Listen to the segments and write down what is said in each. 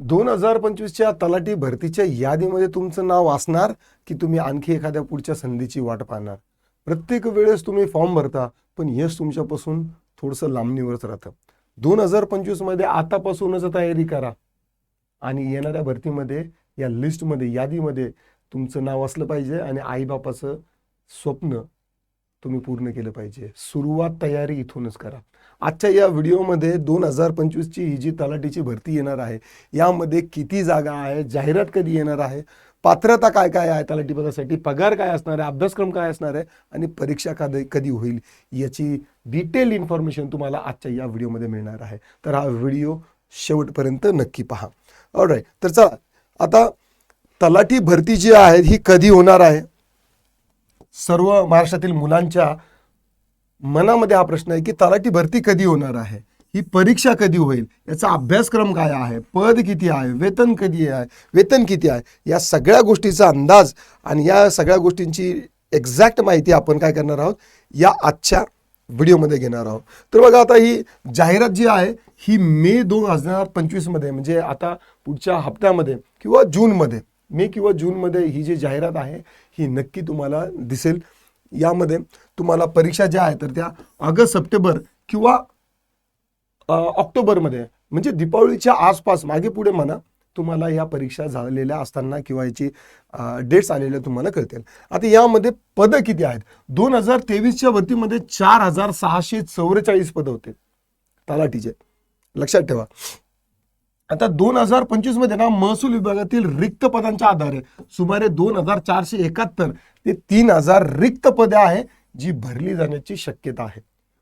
दोन हजार पंचवीसच्या तलाठी भरतीच्या यादीमध्ये तुमचं नाव असणार की तुम्ही आणखी एखाद्या पुढच्या संधीची वाट पाहणार. प्रत्येक वेळेस तुम्ही फॉर्म भरता पण यश तुमच्यापासून थोडंसं लांबणीवरच राहतं. दोन हजार पंचवीसमध्ये आतापासूनच तयारी करा. आणि येणाऱ्या भरतीमध्ये या लिस्टमध्ये यादीमध्ये तुमचं नाव असलं पाहिजे आणि आईबापाचं स्वप्न तुम्ही पूर्ण केलं पाहिजे. सुरुवात तयारी इथूनच करा. आजच्या या व्हिडिओमध्ये दोन हजार पंचवीसची ही जी तलाठीची भरती येणार आहे यामध्ये किती जागा आहे जाहिरात कधी येणार आहे पात्रता काय काय आहे तलाठी पदासाठी पगार काय असणार आहे अभ्यासक्रम काय असणार आहे आणि परीक्षा कधी कधी होईल याची डिटेल इन्फॉर्मेशन तुम्हाला आजच्या या व्हिडिओमध्ये मिळणार आहे. तर हा व्हिडिओ शेवटपर्यंत नक्की पहा. ऑलराईट तर चला आता तलाठी भरती जी आहे ही कधी होणार आहे? सर्व महाराष्ट्रातील मुलांच्या मनामध्ये हा प्रश्न आहे की तलाठी भरती कधी होणार आहे? ही परीक्षा कधी होईल? याचा अभ्यासक्रम काय आहे? पद किती आहे? वेतन कधी आहे? वेतन किती आहे? या सगळ्या गोष्टीचा अंदाज आणि या सगळ्या गोष्टींची एक्झॅक्ट माहिती आपण काय करणार आहोत? या आजच्या व्हिडिओमध्ये घेणार आहोत. तर बघा आता ही जाहिरात जी आहे ही मे दोन हजार पंचवीसमध्ये म्हणजे आता पुढच्या हप्त्यामध्ये किंवा जूनमध्ये मे किंवा जूनमध्ये ही जी जाहिरात आहे ही नक्की तुम्हाला दिसेल. यामध्ये तुम्हाला परीक्षा ज्या आहेत तर त्या ऑगस्ट सप्टेंबर किंवा ऑक्टोबरमध्ये म्हणजे दीपावळीच्या आसपास मागे पुढे म्हणा तुम्हाला या परीक्षा झालेल्या असताना किंवा याची डेट्स आलेल्या तुम्हाला कळतील. आता यामध्ये पदं किती आहेत? दोन हजार तेवीसच्या वरतीमध्ये चार हजार सहाशे चौवेचाळीस पदं होते. तलाठीचे. लक्षात ठेवा. आता दोन हजार पंचवीसमध्ये ना महसूल विभागातील रिक्त पदांच्या आधारे सुमारे दोन हजार चारशे एकाहत्तर ते तीन हजार रिक्त पदे आहे जी भरली जाण्याची शक्यता आहे.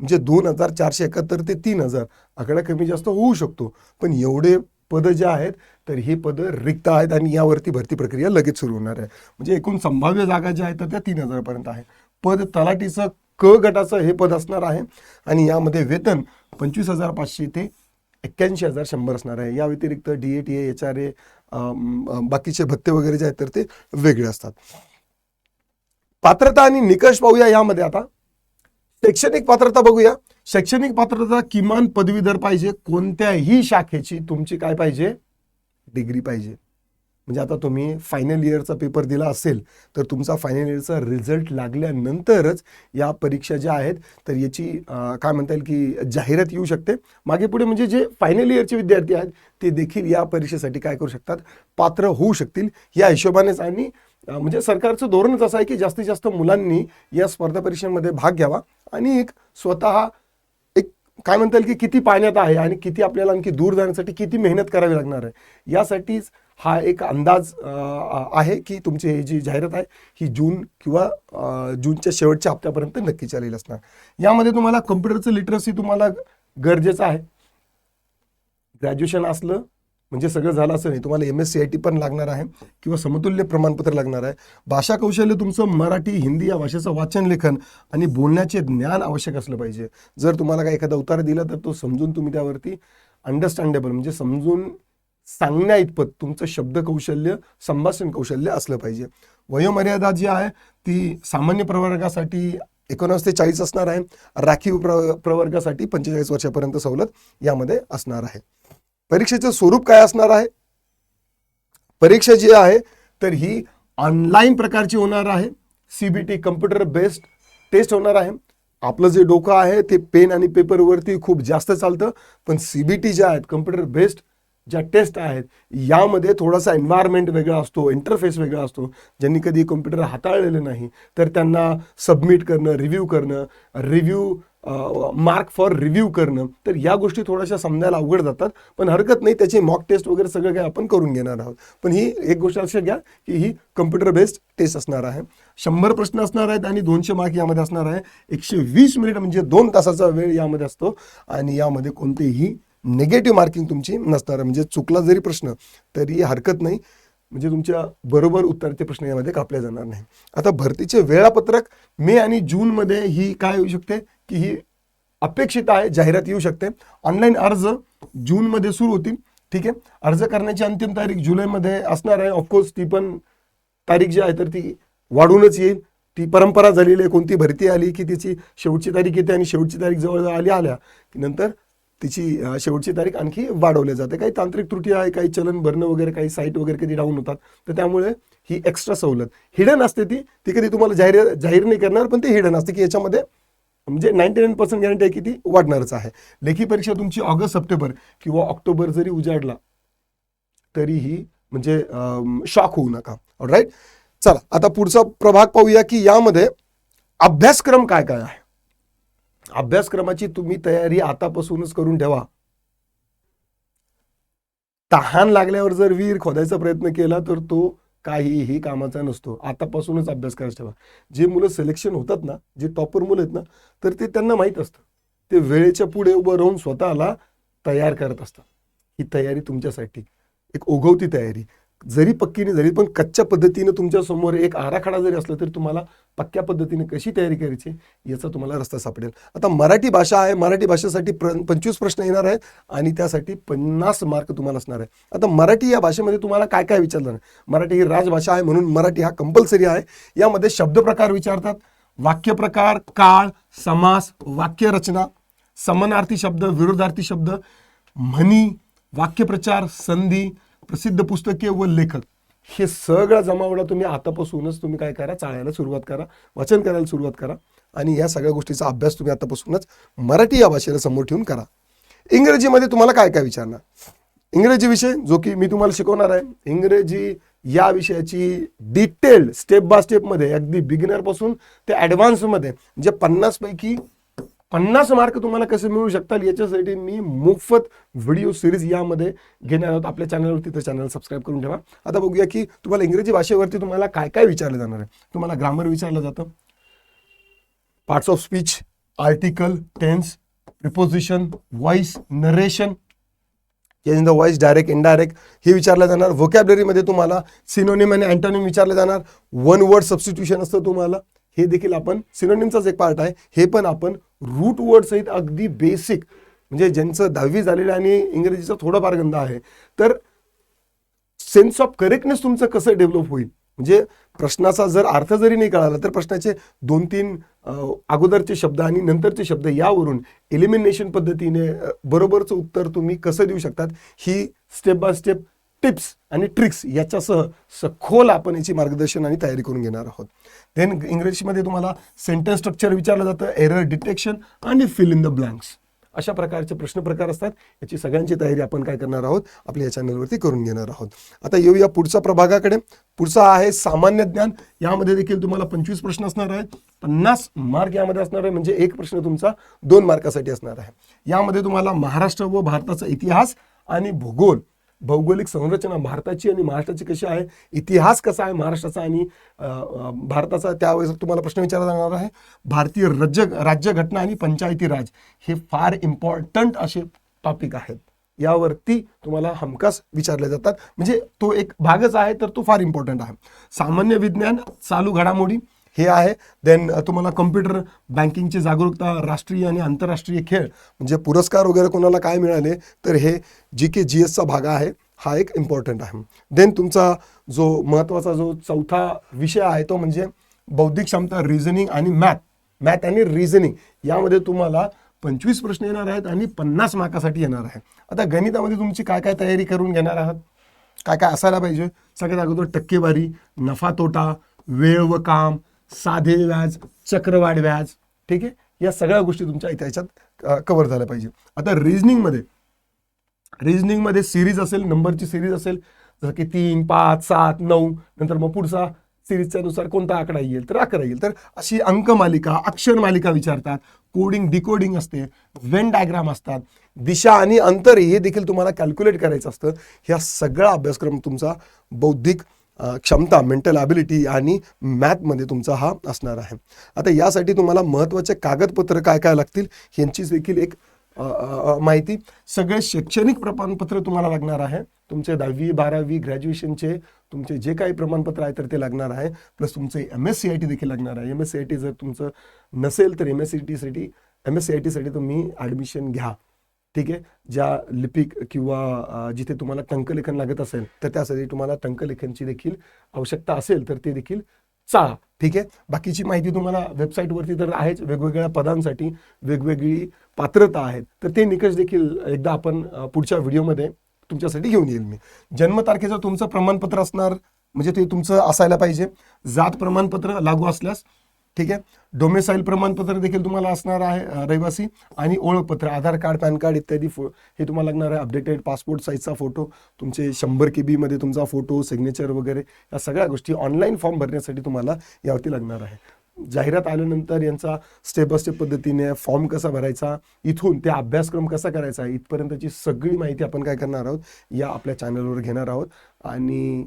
म्हणजे दोन हजार चारशे एकाहत्तर ते तीन हजार आकडा कमी जास्त होऊ शकतो. पण एवढे पदं जे आहेत तर ही पदं रिक्त आहेत आणि यावरती भरती प्रक्रिया लगेच सुरू होणार आहे. म्हणजे एकूण संभाव्य जागा ज्या आहेत तर त्या तीन हजारपर्यंत आहे. पद तलाठीचं क गटाचं हे पद असणार आहे आणि यामध्ये वेतन पंचवीस हजार पाचशे ते एक्क्याऐंशी हजार शंभर असणार आहे. या व्यतिरिक्त D A T A H R A बाकीचे भत्ते वगैरे जे आहेत तर ते वेगळे असतात. पात्रता आणि निकष पाहूया यामध्ये आता. शैक्षणिक पात्रता बघूया. शैक्षणिक पात्रता किमान पदवीधर पाहिजे. कोणत्याही शाखेची तुमची काय पाहिजे? डिग्री पाहिजे. म्हणजे आता तुम्ही फायनल इयरचा पेपर दिला असेल तर तुमचा फायनल इयरचा रिझल्ट लागल्यानंतरच या परीक्षा ज्या आहेत तर याची काय म्हणता येईल की जाहिरात येऊ शकते. मागे पुढे म्हणजे जे फायनल इयरचे विद्यार्थी आहेत ते देखील या परीक्षेसाठी काय करू शकतात? पात्र होऊ शकतील. या हिशोबानेच आणि म्हणजे सरकारचं धोरणच असं आहे की जास्तीत जास्त मुलांनी या स्पर्धा परीक्षेमध्ये भाग घ्यावा आणि एक स्वतः एक काय म्हणता येईल की किती पाण्यात आहे आणि किती आपल्याला आणखी दूर जाण्यासाठी किती मेहनत करावी लागणार आहे. यासाठीच हा एक अंदाज आहे की तुमची ही जी जाहिरात आहे ही जून किंवा जूनच्या शेवटच्या हप्त्यापर्यंत नक्की चालेल असणार. यामध्ये तुम्हाला कम्प्युटरचं लिटरसी तुम्हाला गरजेचं आहे. ग्रॅज्युएशन असलं म्हणजे सगळं झालं असं नाही. तुम्हाला M S C I T पण लागणार आहे किंवा समतुल्य प्रमाणपत्र लागणार आहे. भाषा कौशल्य तुमचं मराठी हिंदी या भाषेचं वाचन लेखन आणि बोलण्याचे ज्ञान आवश्यक असलं पाहिजे. जर तुम्हाला काही एखादा उतार दिला तर तो समजून तुम्ही त्यावरती अंडरस्टँडेबल म्हणजे समजून सांगण्या इतपत तुमचं शब्द कौशल्य संभाषण कौशल्य असलं पाहिजे. वयोमर्यादा जी आहे ती सामान्य प्रवर्गासाठी एकोणास ते चाळीस असणार आहे. राखीव प्र प्रवर्गासाठी पंचेचाळीस वर्षापर्यंत सवलत यामध्ये असणार आहे. परीक्षेचं स्वरूप काय असणार आहे? परीक्षा जी आहे तर ही ऑनलाईन प्रकारची होणार आहे. सीबीटी कम्प्युटर बेस्ड टेस्ट होणार आहे. आपलं जे डोकं आहे ते पेन आणि पेपरवरती खूप जास्त चालतं. पण सीबीटी ज्या आहेत कम्प्युटर बेस्ड ज्या टेस्ट आहेत यामध्ये थोडासा एन्व्हायरमेंट वेगळा असतो इंटरफेस वेगळा असतो. ज्यांनी कधी कम्प्युटर हाताळलेलं नाही तर त्यांना सबमिट करणं रिव्ह्यू करणं रिव्ह्यू मार्क फॉर रिव्ह्यू करणं तर या गोष्टी थोड्याशा समजायला अवघड जातात. पण हरकत नाही त्याची मॉक टेस्ट वगैरे सगळं काही आपण करून घेणार आहोत. पण ही एक गोष्ट लक्षात घ्या की ही कम्प्युटर बेस्ड टेस्ट असणार आहे. शंभर प्रश्न असणार आहेत आणि दोनशे मार्क यामध्ये असणार आहे. एकशे वीस मिनिट म्हणजे दोन तासाचा वेळ यामध्ये असतो. आणि यामध्ये कोणतेही निगेटिव्ह मार्किंग तुमची नसणार. म्हणजे चुकला जरी प्रश्न तरी हरकत नाही. म्हणजे तुमच्या बरोबर उत्तराचे प्रश्न यामध्ये कापले जाणार नाही. आता भरतीचे वेळापत्रक मे आणि जूनमध्ये ही काय येऊ शकते? की ही अपेक्षित आहे जाहिरात येऊ शकते. ऑनलाईन अर्ज जूनमध्ये सुरू होतील. ठीक आहे? अर्ज करण्याची अंतिम तारीख जुलैमध्ये असणार आहे. ऑफकोर्स ती पण तारीख जी आहे तर ती वाढूनच येईल. ती परंपरा झालेली आहे. कोणती भरती आली की तिची शेवटची तारीख येते आणि शेवटची तारीख जवळ आली आल्या की नंतर तिची शेवटची तारीख आणखी वाढवली जाते. काही तांत्रिक त्रुटी आहे काही चलन भरणं वगैरे काही साईट वगैरे कधी डाऊन होतात. तर त्यामुळे ही एक्स्ट्रा सवलत. हिडन असते ती ती कधी तुम्हाला जाहीर जाहीर नाही करणार पण ते हिडन असते की याच्यामध्ये म्हणजे नाईन्टी नाईन पर्सेंट गॅरंटी आहे की ती वाढणारच आहे. लेखी परीक्षा तुमची ऑगस्ट सप्टेंबर किंवा ऑक्टोबर जरी उजाडला तरीही म्हणजे शॉक होऊ नका. राईट चला आता पुढचा प्रभाग पाहूया की यामध्ये अभ्यासक्रम काय काय आहे? अभ्यासक्रमाची तुम्ही तयारी आतापासूनच करून ठेवा. तहान लागल्यावर जर विहीर खोदायचा प्रयत्न केला तर तो काहीही कामाचा नसतो. आतापासूनच अभ्यास करायला ठेवा. जे मुलं सिलेक्शन होतात ना जे टॉपर मुलं आहेत ना तर ते त्यांना माहीत असतं. ते वेळेच्या पुढे उभं राहून स्वतःला तयार करत असतात. ही तयारी तुमच्यासाठी एक ओघवती तयारी. जरी पक्की नाही झाली पण कच्च्या पद्धतीनं तुमच्यासमोर एक आराखडा जरी असला तरी तुम्हाला पक्क्या पद्धतीने कशी तयारी करायची याचा तुम्हाला रस्ता सापडेल. आता मराठी भाषा आहे मराठी भाषेसाठी प्र पंचवीस प्रश्न येणार आहेत आणि त्यासाठी पन्नास मार्क तुम्हाला असणार आहे आता मराठी या भाषेमध्ये तुम्हाला काय काय विचारलं मराठी ही राजभाषा आहे म्हणून मराठी हा कंपल्सरी आहे. यामध्ये शब्दप्रकार विचारतात वाक्यप्रकार काळ समास वाक्यरचना समानार्थी शब्द विरोधार्थी शब्द म्हणी वाक्यप्रचार संधी प्रसिद्ध पुस्तके व लेखक. हे सगळं जमावडा तुम्ही आतापासूनच तुम्ही काय करा चाळायला सुरुवात करा वाचन करायला सुरुवात करा आणि या सगळ्या गोष्टीचा अभ्यास तुम्ही आतापासूनच मराठी या भाषेला समोर ठेवून करा. इंग्रजीमध्ये तुम्हाला काय काय विचारणार? इंग्रजी विषय जो की मी तुम्हाला शिकवणार आहे. इंग्रजी या विषयाची डिटेल स्टेप बाय स्टेपमध्ये अगदी बिगिनरपासून ते ॲडव्हान्समध्ये जे पन्नासपैकी पन्नास मार्क तुम्हाला कसे मिळू शकतात याच्यासाठी मी मोफत व्हिडिओ सिरीज यामध्ये घेणार आहोत. आपल्या चॅनलवरती तर चॅनल सबस्क्राईब करून ठेवा. आता बघूया की तुम्हाला इंग्रजी भाषेवरती तुम्हाला काय काय विचारलं जाणार आहे. तुम्हाला ग्रामर विचारलं जातं. Parts of speech article tense preposition voice narration in the voice direct indirect हे विचारलं जाणार. व्होकॅबलरीमध्ये तुम्हाला सिनोनिम आणि अँटोनिम विचारलं जाणार. वन वर्ड सबस्टिट्यूशन असतं तुम्हाला. हे देखील आपण सिनोनिमचाच एक पार्ट आहे. हे पण आपण रूट वर्ड सहित अगदी बेसिक म्हणजे ज्यांचं दहावी झालेलं आणि इंग्रजीचा थोडाफार गंध आहे. तर सेन्स ऑफ करेक्टनेस तुमचं कसं डेव्हलप होईल? म्हणजे प्रश्नाचा जर अर्थ जरी नाही कळाला तर प्रश्नाचे दोन तीन अगोदरचे शब्द आणि नंतरचे शब्द यावरून एलिमिनेशन पद्धतीने बरोबरचं उत्तर तुम्ही कसं देऊ शकतात? ही स्टेप बाय स्टेप टिप्स आणि ट्रिक्स याच्यासह सखोल आपण याची मार्गदर्शन आणि तयारी करून घेणार आहोत. देन इंग्रजीमध्ये तुम्हाला सेंटेन्स स्ट्रक्चर विचारलं जातं एरर डिटेक्शन आणि फिल इन द ब्लँक्स अशा प्रकारचे प्रश्न प्रकार असतात. याची सगळ्यांची तयारी आपण काय करणार आहोत? आपल्या या चॅनलवरती करून घेणार आहोत. आता येऊया पुढच्या प्रभागाकडे. पुढचा आहे सामान्य ज्ञान. यामध्ये देखील तुम्हाला पंचवीस प्रश्न असणार आहेत. पन्नास मार्क यामध्ये असणार आहे म्हणजे एक प्रश्न तुमचा दोन मार्कासाठी असणार आहे. यामध्ये तुम्हाला महाराष्ट्र व भारताचा इतिहास आणि भूगोल भौगोलिक संरचना भारताची आणि महाराष्ट्राची कशी आहे इतिहास कसा आहे महाराष्ट्राचा आणि भारताचा त्यावेळेस तुम्हाला प्रश्न विचारला जाणार आहे. भारतीय राज्य राज्यघटना आणि पंचायती राज हे फार इम्पॉर्टंट असे टॉपिक आहेत. यावरती तुम्हाला हमखास विचारले जातात. म्हणजे तो एक भागच आहे तर तो फार इम्पॉर्टंट आहे. सामान्य विज्ञान चालू घडामोडी हे आहे. देन तुम्हाला कम्प्युटर बँकिंगची जागरूकता राष्ट्रीय आणि आंतरराष्ट्रीय खेळ म्हणजे पुरस्कार वगैरे कोणाला काय मिळाले तर हे जी के जी एसचा भाग आहे. हा एक इम्पॉर्टंट आहे. देन तुमचा जो महत्त्वाचा जो चौथा विषय आहे तो म्हणजे बौद्धिक क्षमता रिझनिंग आणि मॅथ मॅथ आणि रिझनिंग यामध्ये तुम्हाला पंचवीस प्रश्न येणार आहेत आणि पन्नास मार्कासाठी येणार आहे आता गणितामध्ये तुमची काय काय तयारी करून घेणार आहात? काय काय असायला पाहिजे? सगळ्यात अगोदर टक्केवारी नफा तोटा वेळ व काम साधे व्याज चक्रवाढ व्याज ठीक आहे? या सगळ्या गोष्टी तुमच्या इथे याच्यात कव्हर झाल्या पाहिजे. आता रिझनिंगमध्ये रिझनिंगमध्ये सिरीज असेल नंबरची सिरीज असेल जसं की तीन पाच सात नऊ नंतर मग पुढचा सिरीजच्या नुसार कोणता आकडा येईल तर अकरा येईल. तर अशी अंक मालिका अक्षर मालिका विचारतात कोडिंग डिकोडिंग असते वेन डायग्राम असतात दिशा आणि अंतर हे देखील तुम्हाला कॅल्क्युलेट करायचं असतं. ह्या सगळा अभ्यासक्रम तुमचा बौद्धिक क्षमता मेंटल ॲबिलिटी आणि मॅथमध्ये तुमचा हा असणार आहे. आता यासाठी तुम्हाला महत्त्वाचे कागदपत्र काय काय लागतील यांची देखील एक माहिती. सगळे शैक्षणिक प्रमाणपत्र तुम्हाला लागणार आहे. तुमचे दहावी बारावी ग्रॅज्युएशनचे तुमचे जे काही प्रमाणपत्र आहे तर ते लागणार आहे. प्लस तुमचे M S C I T देखील लागणार आहे. M S C I T जर तुमचं नसेल तर एम एस सी टीसाठी एम एस सी आय टीसाठी तुम्ही ॲडमिशन घ्या. ठीक आहे? ज्या लिपिक किंवा जिथे तुम्हाला टंकलेखन लागत असेल तर त्यासाठी तुम्हाला टंकलेखनची देखील आवश्यकता असेल तर ते देखील चाळा ठीक आहे? बाकीची माहिती तुम्हाला वेबसाईटवरती तर आहेच. वेगवेगळ्या पदांसाठी वेगवेगळी पात्रता आहेत. तर ते निकष देखील एकदा आपण पुढच्या व्हिडिओमध्ये तुमच्यासाठी घेऊन येईल मी. जन्मतारखेचं तुमचं प्रमाणपत्र असणार म्हणजे ते तुमचं असायला पाहिजे. जात प्रमाणपत्र लागू असल्यास ठीक आहे? डोमेसाईल प्रमाणपत्र देखील तुम्हाला असणार आहे रहिवासी. आणि ओळखपत्र आधार कार्ड पॅन कार्ड इत्यादी फो हे तुम्हाला लागणार आहे. अपडेटेड पासपोर्ट साईजचा फोटो तुमचे शंभर के बीमध्ये तुमचा फोटो सिग्नेचर वगैरे या सगळ्या गोष्टी ऑनलाईन फॉर्म भरण्यासाठी तुम्हाला यावरती लागणार आहे. जाहिरात आल्यानंतर यांचा स्टेप बाय स्टेप पद्धतीने फॉर्म कसा भरायचा इथून ते अभ्यासक्रम कसा करायचा इथपर्यंतची सगळी माहिती आपण काय करणार आहोत या आपल्या चॅनलवर घेणार आहोत. आणि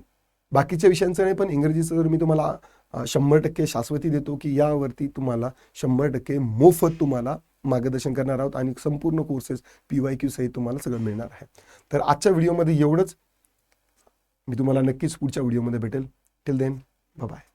बाकीच्या विषयांचं नाही पण इंग्रजीचं जर मी तुम्हाला शंभर टक्के शाश्वती देतो की यावरती तुम्हाला शंभर टक्के मोफत तुम्हाला मार्गदर्शन करणार आहोत आणि संपूर्ण कोर्सेस पी वाय क्यू सहित तुम्हाला सगळं मिळणार आहे. तर आजच्या व्हिडिओमध्ये एवढंच. मी तुम्हाला नक्कीच पुढच्या व्हिडिओमध्ये भेटेल. Till then bye